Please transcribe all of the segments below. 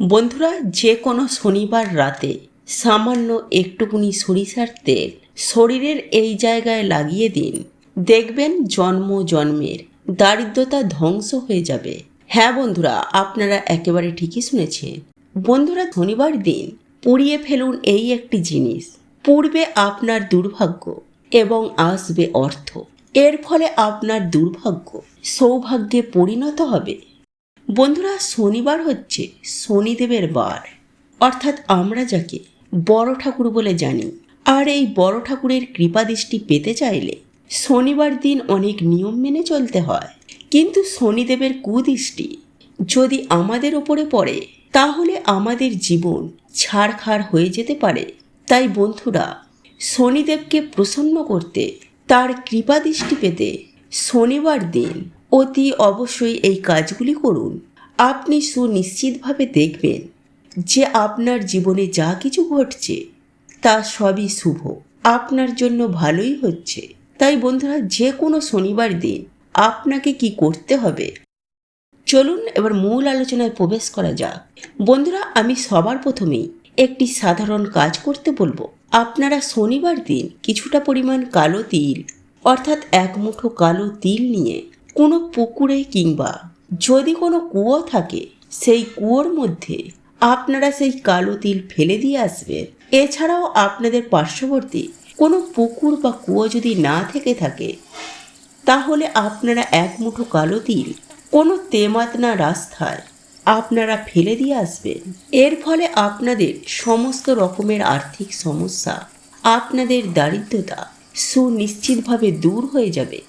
বন্ধুরা যে কোনো শনিবার রাতে সামান্য একটুকুনি সরিষার তেল শরীরের এই জায়গায় লাগিয়ে দিন। দেখবেন জন্ম জন্মের দারিদ্রতা ধ্বংস হয়ে যাবে। হ্যাঁ বন্ধুরা, আপনারা একেবারে ঠিকই শুনেছেন। বন্ধুরা, শনিবার দিন পুড়িয়ে ফেলুন এই একটি জিনিস। পূর্বে আপনার দুর্ভাগ্য এবং আসবে অর্থ। এর ফলে আপনার দুর্ভাগ্য সৌভাগ্যে পরিণত হবে। বন্ধুরা, শনিবার হচ্ছে শনিদেবের বার। অর্থাৎ আমরা যাকে বড় ঠাকুর বলে জানি। আর এই বড় ঠাকুরের কৃপাদৃষ্টি পেতে চাইলে শনিবার দিন অনেক নিয়ম মেনে চলতে হয়। কিন্তু শনিদেবের কুদৃষ্টি যদি আমাদের ওপরে পড়ে, তাহলে আমাদের জীবন ছাড়খাড় হয়ে যেতে পারে। তাই বন্ধুরা, শনিদেবকে প্রসন্ন করতে তার কৃপাদৃষ্টি পেতে শনিবার দিন অতি অবশ্যই এই কাজগুলি করুন। আপনি সুনিশ্চিতভাবে দেখবেন যে আপনার জীবনে যা কিছু ঘটছে, তা সবই শুভ। আপনার জন্য ভালোই হচ্ছে। তাই বন্ধুরা, যে কোনো শনিবার দিন আপনাকে কি করতে হবে? চলুন এবার মূল আলোচনায় প্রবেশ করা যাক। বন্ধুরা, আমি সবার প্রথমেই একটি সাধারণ কাজ করতে বলব। আপনারা শনিবার দিন কিছুটা পরিমাণ কালো তিল, অর্থাৎ এক মুঠো কালো তিল নিয়ে কোনো পুকুরে কিংবা যদি কোনো কুয়ো থাকে, সেই কুয়োর মধ্যে আপনারা সেই কালো তিল ফেলে দিয়ে আসবেন এছাড়াও আপনাদের পার্শ্ববর্তী কোনো পুকুর বা কুয়ো যদি না থেকে থাকে, তাহলে আপনারা এক মুঠো কালো তিল কোনো তেমাতনা রাস্তায় আপনারা ফেলে দিয়ে আসবেন। এর ফলে আপনাদের সমস্ত রকমের আর্থিক সমস্যা, আপনাদের দারিদ্রতা সুনিশ্চিতভাবে দূর হয়ে যাবে।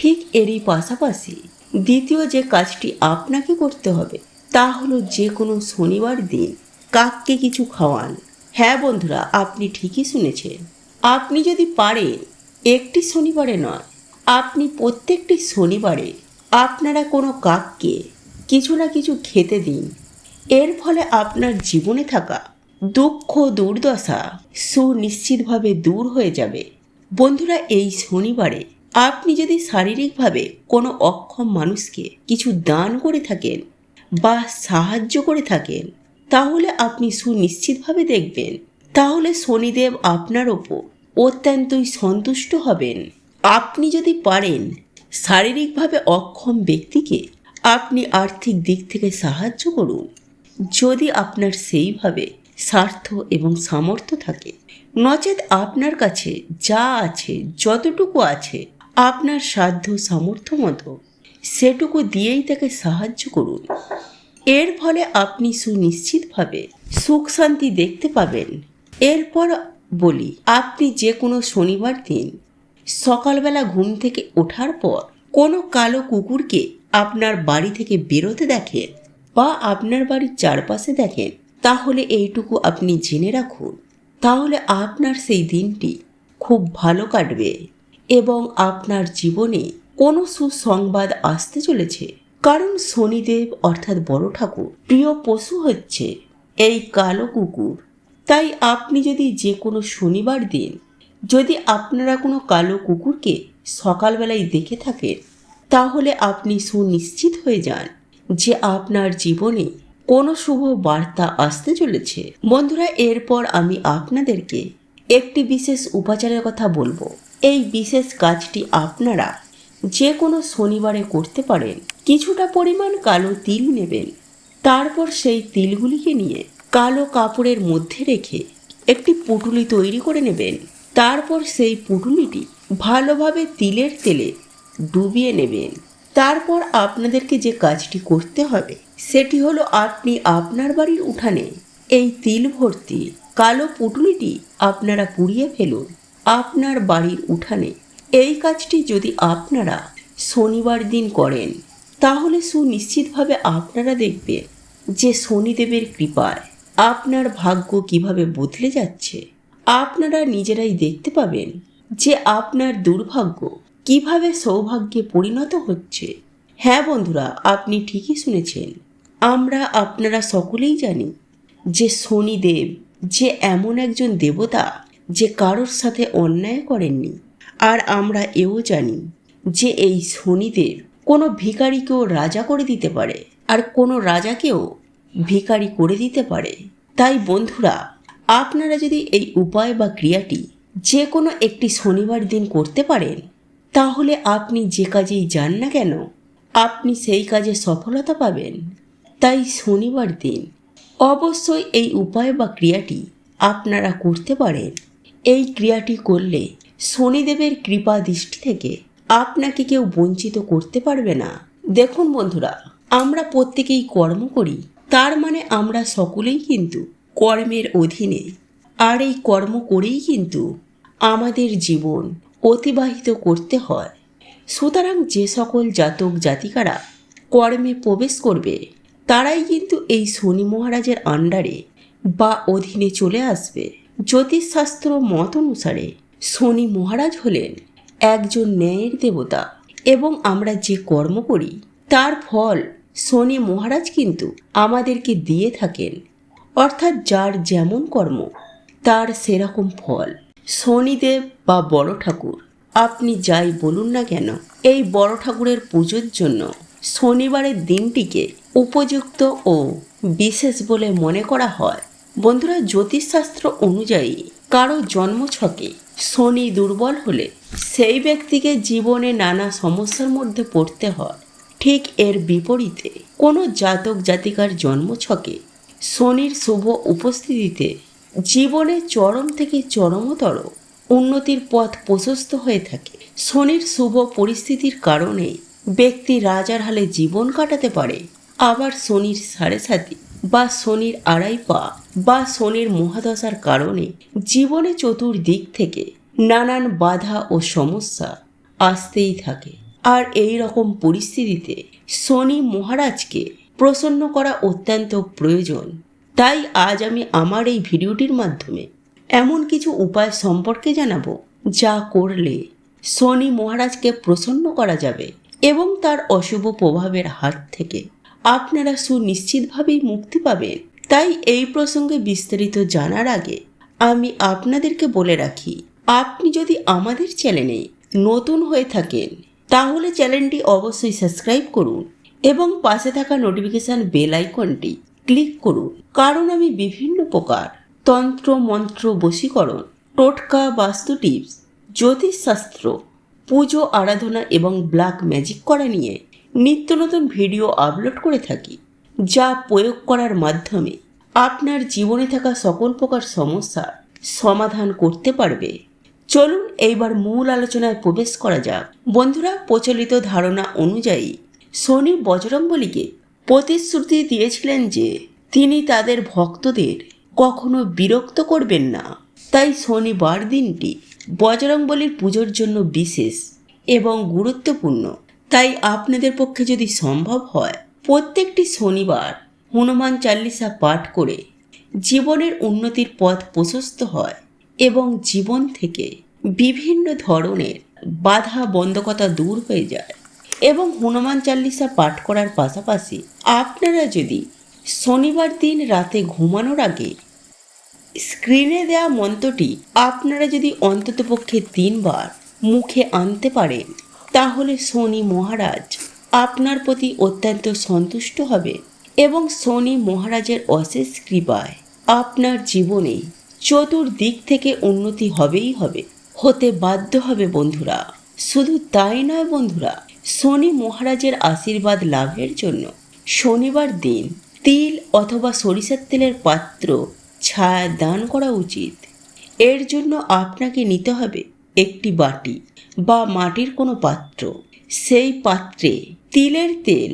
ঠিক এরই পাশাপাশি দ্বিতীয় যে কাজটি আপনাকে করতে হবে, তা হলো যে কোনো শনিবার দিন কাককে কিছু খাওয়ান। হ্যাঁ বন্ধুরা, আপনি ঠিকই শুনেছেন। আপনি যদি পারেন, একটি শনিবারে নয়, আপনি প্রত্যেকটি শনিবারে আপনারা কোনো কাককে কিছু না কিছু খেতে দিন। এর ফলে আপনার জীবনে থাকা দুঃখ, দুর্দশা সুনিশ্চিতভাবে দূর হয়ে যাবে। বন্ধুরা, এই শনিবারে আপনি যদি শারীরিকভাবে কোনো অক্ষম মানুষকে কিছু দান করে থাকেন বা সাহায্য করে থাকেন, তাহলে আপনি সুনিশ্চিতভাবে দেখবেন, তাহলে শনিদেব আপনার ওপর অত্যন্তই সন্তুষ্ট হবেন। আপনি যদি পারেন শারীরিকভাবে অক্ষম ব্যক্তিকে আপনি আর্থিক দিক থেকে সাহায্য করুন। যদি আপনার সেইভাবে স্বার্থ এবং সামর্থ্য থাকে, নচেত আপনার কাছে যা আছে, যতটুকু আছে আপনার সাধ্য সামর্থ্য মতো সেটুকু দিয়েই তাকে সাহায্য করুন। এর ফলে আপনি সুনিশ্চিতভাবে সুখ শান্তি দেখতে পাবেন। এরপর বলি, আপনি যে কোনো শনিবার দিন সকালবেলা ঘুম থেকে ওঠার পর কোনো কালো কুকুরকে আপনার বাড়ি থেকে বেরোতে দেখেন বা আপনার বাড়ির চারপাশে দেখেন, তাহলে এইটুকু আপনি জেনে রাখুন। তাহলে আপনার সেই দিনটি খুব ভালো কাটবে। এবং আপনার জীবনে কোনো সুসংবাদ আসতে চলেছে? কারণ শনিদেব, অর্থাৎ বড় ঠাকুর, প্রিয় পশু হচ্ছে এই কালো কুকুর। তাই আপনি যদি যে কোনো শনিবার দিন যদি আপনারা কোনো কালো কুকুরকে সকালবেলায় দেখে থাকেন, তাহলে আপনি সুনিশ্চিত হয়ে যান যে আপনার জীবনে কোনো শুভ বার্তা আসতে চলেছে। বন্ধুরা, এরপর আমি আপনাদেরকে একটি বিশেষ উপাচারের কথা বলব। এই বিশেষ কাজটি আপনারা যে কোনো শনিবারে করতে পারেন। কিছুটা পরিমাণ কালো তিল নেবেন। তারপর সেই তিলগুলিকে নিয়ে কালো কাপড়ের মধ্যে রেখে একটি পুটুলি তৈরি করে নেবেন। তারপর সেই পুটুলিটি ভালোভাবে তিলের তেলে ডুবিয়ে নেবেন। তারপর আপনাদেরকে যে কাজটি করতে হবে, সেটি হলো আপনি আপনার বাড়ির উঠানে এই তিল ভর্তি কালো পুটুলিটি আপনারা পুড়িয়ে ফেলুন। আপনার বাড়ির উঠানে। এই কাজটি যদি আপনারা শনিবার দিন করেন, তাহলে সুনিশ্চিতভাবে আপনারা দেখবেন যে শনিদেবের কৃপায় আপনার ভাগ্য কীভাবে বদলে যাচ্ছে। আপনারা নিজেরাই দেখতে পাবেন যে আপনার দুর্ভাগ্য কীভাবে সৌভাগ্যে পরিণত হচ্ছে। হ্যাঁ বন্ধুরা, আপনি ঠিকই শুনেছেন। আমরা আপনারা সকলেই জানি যে শনিদেব যে এমন একজন দেবতা যে কারোর সাথে অন্যায় করেননি। আর আমরা এও জানি যে এই শনিদের কোনো ভিখারিকেও রাজা করে দিতে পারে আর কোনো রাজাকেও ভিখারি করে দিতে পারে। তাই বন্ধুরা, আপনারা যদি এই উপায় বা ক্রিয়াটি যে কোনো একটি শনিবার দিন করতে পারেন, তাহলে আপনি যে কাজেই যান না কেন, আপনি সেই কাজে সফলতা পাবেন। তাই শনিবার দিন অবশ্যই এই উপায় বা ক্রিয়াটি আপনারা করতে পারেন। এই ক্রিয়াটি করলে শনিদেবের কৃপা দৃষ্টি থেকে আপনাকে কেউ বঞ্চিত করতে পারবে না। দেখুন বন্ধুরা, আমরা প্রত্যেকেই কর্ম করি, তার মানে আমরা সকলেই কিন্তু কর্মের অধীনে। আর এই কর্ম করেই কিন্তু আমাদের জীবন অতিবাহিত করতে হয়। সুতরাং যে সকল জাতক জাতিকারা কর্মে প্রবেশ করবে, তারাই কিন্তু এই শনি মহারাজের আন্ডারে বা অধীনে চলে আসবে। জ্যোতিষশাস্ত্র মত অনুসারে শনি মহারাজ হলেন একজন ন্যায়ের দেবতা এবং আমরা যে কর্ম করি, তার ফল শনি মহারাজ কিন্তু আমাদেরকে দিয়ে থাকেন। অর্থাৎ যার যেমন কর্ম, তার সেরকম ফল। শনিদেব বা বড় ঠাকুর, আপনি যাই বলুন না কেন, এই বড় ঠাকুরের পুজোর জন্য শনিবারের দিনটিকে উপযুক্ত ও বিশেষ বলে মনে করা হয়। বন্ধুরা, জ্যোতিষশাস্ত্র অনুযায়ী কারও জন্মছকে শনি দুর্বল হলে সেই ব্যক্তিকে জীবনে নানা সমস্যার মধ্যে পড়তে হয়। ঠিক এর বিপরীতে কোনো জাতক জাতিকার জন্মছকে শনির শুভ উপস্থিতিতে জীবনে চরম থেকে চরমতর উন্নতির পথ প্রশস্ত হয়ে থাকে। শনির শুভ পরিস্থিতির কারণে ব্যক্তি রাজার হালে জীবন কাটাতে পারে, আবার শনির সাড়ে সাথে বা শনির আড়াই পা বা শনির মহাদশার কারণে জীবনে চতুর্দিক থেকে নানান বাধা ও সমস্যা আসতেই থাকে। আর এই রকম পরিস্থিতিতে শনি মহারাজকে প্রসন্ন করা অত্যন্ত প্রয়োজন। তাই আজ আমি আমার এই ভিডিওটির মাধ্যমে এমন কিছু উপায় সম্পর্কে জানাব যা করলে শনি মহারাজকে প্রসন্ন করা যাবে এবং তার অশুভ প্রভাবের হাত থেকে আপনারা সুনিশ্চিতভাবেই মুক্তি পাবেন। তাই এই প্রসঙ্গে বিস্তারিত জানার আগে আমি আপনাদেরকে বলে রাখি, আপনি যদি আমাদের চ্যানেলে নতুন হয়ে থাকেন, তাহলে চ্যানেলটি অবশ্যই সাবস্ক্রাইব করুন এবং পাশে থাকা নোটিফিকেশান বেল আইকনটি ক্লিক করুন। কারণ আমি বিভিন্ন প্রকার তন্ত্র, মন্ত্র, বশীকরণ, টোটকা, বাস্তু টিপস, জ্যোতিষশাস্ত্র, পুজো, আরাধনা এবং ব্ল্যাক ম্যাজিক করা নিয়ে নিত্য নতুন ভিডিও আপলোড করে থাকি, যা প্রয়োগ করার মাধ্যমে আপনার জীবনে থাকা সকল প্রকার সমস্যার সমাধান করতে পারবে। চলুন এইবার মূল আলোচনায় প্রবেশ করা যাক। বন্ধুরা, প্রচলিত ধারণা অনুযায়ী শনি বজরংবলীকে প্রতিশ্রুতি দিয়েছিলেন যে তিনি তাদের ভক্তদের কখনো বিরক্ত করবেন না। তাই শনিবার দিনটি বজরংবলীর পুজোর জন্য বিশেষ এবং গুরুত্বপূর্ণ তাই আপনাদের পক্ষে যদি সম্ভব হয়, প্রত্যেকটি শনিবার হনুমান চাল্লিশা পাঠ করে জীবনের উন্নতির পথ প্রশস্ত হয় এবং জীবন থেকে বিভিন্ন ধরনের বাধা বন্ধকতা দূর হয়ে যায় এবং হনুমান চাল্লিশা পাঠ করার পাশাপাশি আপনারা যদি শনিবার দিন রাতে ঘুমানোর আগে স্ক্রিনে দেওয়া মন্ত্রটি আপনারা যদি অন্ততপক্ষে তিনবার মুখে আনতে পারেন তাহলে শনি মহারাজ আপনার প্রতি অত্যন্ত সন্তুষ্ট হবে এবং শনি মহারাজের অশেষ কৃপায় আপনার জীবনে চতুর্দিক থেকে উন্নতি হবেই হবে, হতে বাধ্য হবে বন্ধুরা। শুধু তাই নয় বন্ধুরা, শনি মহারাজের আশীর্বাদ লাভের জন্য শনিবার দিন তিল অথবা সরিষার তেলের পাত্র ছায়া দান করা উচিত। এর জন্য আপনাকে নিতে হবে একটি বাটি। বা মাটির কোনো পাত্র। সেই পাত্রে তিলের তেল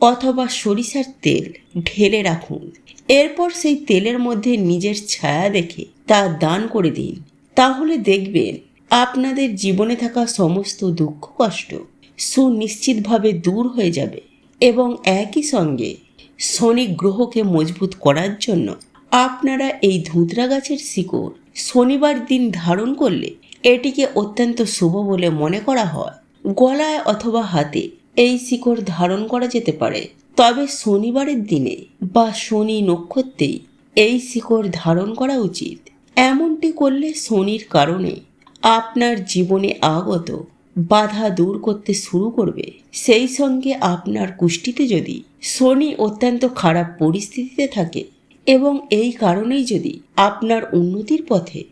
অথবা সরিষার তেল ঢেলে রাখুন। এরপর সেই তেলের মধ্যে নিজের ছায়া দেখে তা দান করে দিন। তাহলে দেখবেন আপনাদের জীবনে থাকা সমস্ত দুঃখ, কষ্ট সুনিশ্চিতভাবে দূর হয়ে যাবে এবং একই সঙ্গে শনি গ্রহকে মজবুত করার জন্য আপনারা এই ধুতরা গাছের শিকড় শনিবার দিন ধারণ করলে এটিকে অত্যন্ত শুভ বলে মনে করা হয়। গলায় অথবা হাতে এই শিকড় ধারণ করা যেতে পারে। তবে শনিবারের দিনে বা শনি নক্ষত্রেই এই শিকড় ধারণ করা উচিত। এমনটি করলে শনির কারণে আপনার জীবনে আগত বাধা দূর করতে শুরু করবে। সেই সঙ্গে আপনার কুষ্টিতে যদি শনি অত্যন্ত খারাপ পরিস্থিতিতে থাকে এবং এই কারণেই যদি আপনার উন্নতির পথে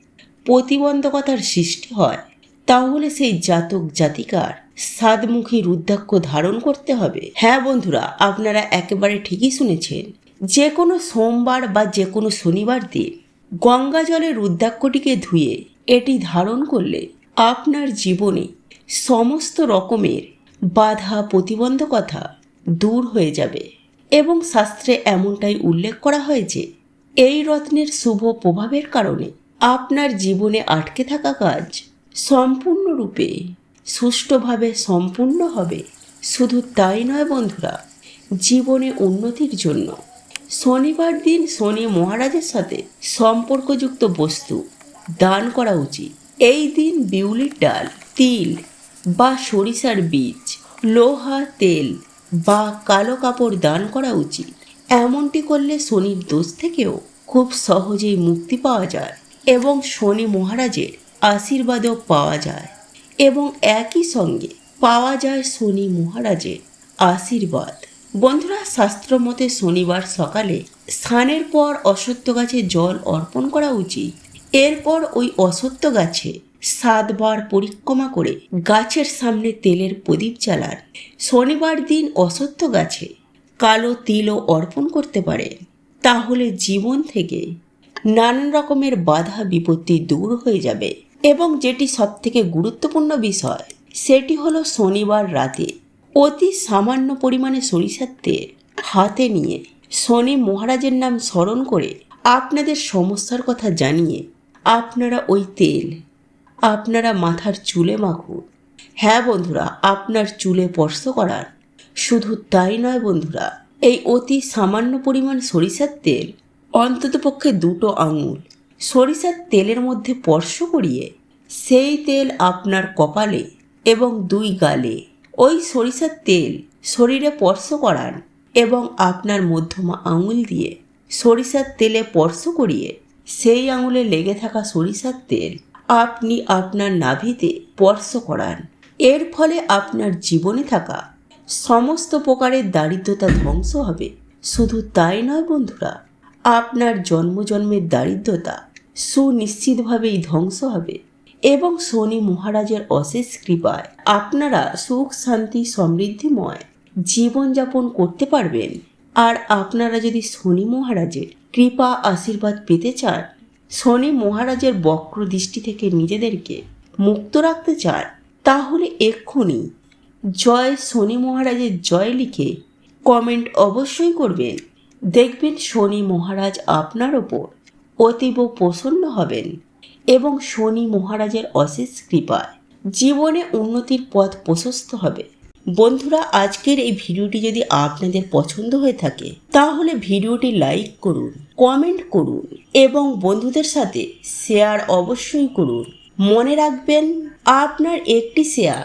প্রতিবন্ধকতার সৃষ্টি হয়, তাহলে সেই জাতক জাতিকার সাদমুখী রুদ্রাক্ষ ধারণ করতে হবে। হ্যাঁ বন্ধুরা, আপনারা একেবারে ঠিকই শুনেছেন যে কোনো সোমবার বা যে কোনো শনিবার দিন গঙ্গা জলে রুদ্রাক্ষটিকে ধুয়ে এটি ধারণ করলে আপনার জীবনে সমস্ত রকমের বাধা প্রতিবন্ধকতা দূর হয়ে যাবে। এবং শাস্ত্রে এমনটাই উল্লেখ করা হয়েছে এই রত্নের শুভ প্রভাবের কারণে আপনার জীবনে আটকে থাকা কাজ সম্পূর্ণরূপে সুষ্ঠুভাবে সম্পূর্ণ হবে। শুধু তাই নয় বন্ধুরা, জীবনে উন্নতির জন্য শনিবার দিন শনি মহারাজের সাথে সম্পর্কযুক্ত বস্তু দান করা উচিত। এই দিন বিউলির ডাল, তিল বা সরিষার বীজ, লোহা, তেল বা কালো কাপড় দান করা উচিত। এমনটি করলে শনির দোষ থেকেও খুব সহজেই মুক্তি পাওয়া যায়। এবং শনি মহারাজের আশীর্বাদও পাওয়া যায়। এবং একই সঙ্গে পাওয়া যায় শনি মহারাজের আশীর্বাদ। বন্ধুরা, শাস্ত্র মতে শনিবার সকালে স্নানের পর অসত্য গাছে জল অর্পণ করা উচিত। এরপর ওই অসত্য গাছে সাতবার পরিক্রমা করে গাছের সামনে তেলের প্রদীপ জ্বালান। শনিবার দিন অসত্য গাছে কালো তিলও অর্পণ করতে পারে। তাহলে জীবন থেকে নানান রকমের বাধা বিপত্তি দূর হয়ে যাবে। এবং যেটি সবথেকে গুরুত্বপূর্ণ বিষয়, সেটি হলো শনিবার রাতে। অতি সামান্য পরিমাণে সরিষার তেল হাতে নিয়ে শনি মহারাজের নাম স্মরণ করে আপনাদের সমস্যার কথা জানিয়ে আপনারা ওই তেল আপনারা মাথার চুলে মাখুন। হ্যাঁ বন্ধুরা, আপনার চুলে স্পর্শ করার শুধু তাই নয় বন্ধুরা, এই অতি সামান্য পরিমাণ সরিষার তেল অন্ততপক্ষে দুটো আঙুল। সরিষার তেলের মধ্যে স্পর্শ করিয়ে সেই তেল আপনার কপালে এবং দুই গালে। ওই সরিষার তেল শরীরে স্পর্শ করান এবং আপনার মধ্যমা আঙুল দিয়ে সরিষার তেলে স্পর্শ করিয়ে সেই আঙুলে লেগে থাকা সরিষার তেল আপনি আপনার নাভিতে স্পর্শ করান। এর ফলে আপনার জীবনে থাকা সমস্ত প্রকারের দারিদ্রতা ধ্বংস হবে। শুধু তাই নয় বন্ধুরা আপনার জন্মজন্মের দারিদ্রতা সুনিশ্চিতভাবেই ধ্বংস হবে এবং শনি মহারাজের অশেষ কৃপায় আপনারা সুখ, শান্তি, সমৃদ্ধিময় জীবনযাপন করতে পারবেন। আর আপনারা যদি শনি মহারাজের কৃপা, আশীর্বাদ পেতে চান, শনি মহারাজের বক্র দৃষ্টি থেকে নিজেদেরকে মুক্ত রাখতে চান, তাহলে এক্ষুনি জয় শনি মহারাজের জয় লিখে কমেন্ট অবশ্যই করবেন। দেখবেন শনি মহারাজ আপনার ওপর অতীব প্রসন্ন হবেন এবং শনি মহারাজের অশেষ কৃপায় জীবনে উন্নতির পথ প্রশস্ত হবে। বন্ধুরা, আজকের এই ভিডিওটি যদি আপনাদের পছন্দ হয়ে থাকে, তাহলে ভিডিওটি লাইক করুন, কমেন্ট করুন এবং বন্ধুদের সাথে শেয়ার অবশ্যই করুন। মনে রাখবেন, আপনার একটি শেয়ার